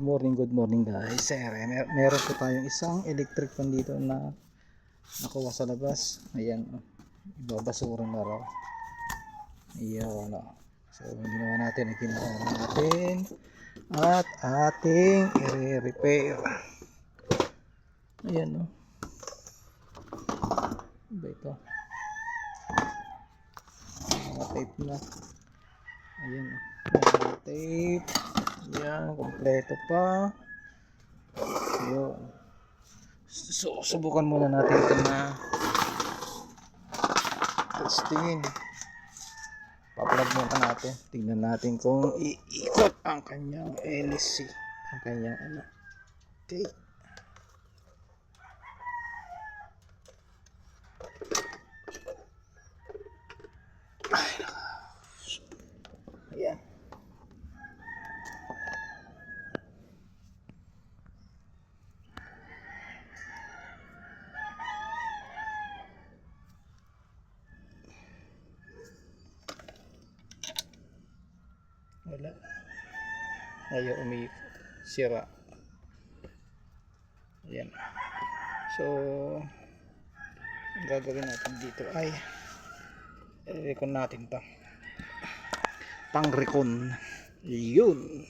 Good morning, good morning guys. Sir, mer meron po tayong isang electric fan dito na nakuha sa labas. Ayan, oh. ibabasura na raw. Ayan, oh. So, ginawa natin, ginawa natin at ating i-repair. Ayan, oh. Ba ito? Mga tape na. Ayan, oh. Mga tape. Kompleto pa. Ayun. So, subukan muna natin ito na testingin. Pa-plug muna natin. Tingnan natin kung iikot ang kanyang LC. Ang kanyang ano. Okay. Ay. Ayan. Wala. Ayaw umi sira. Ayan. So, ang gagawin natin dito ay i-recon natin to. Pang recon. Yun.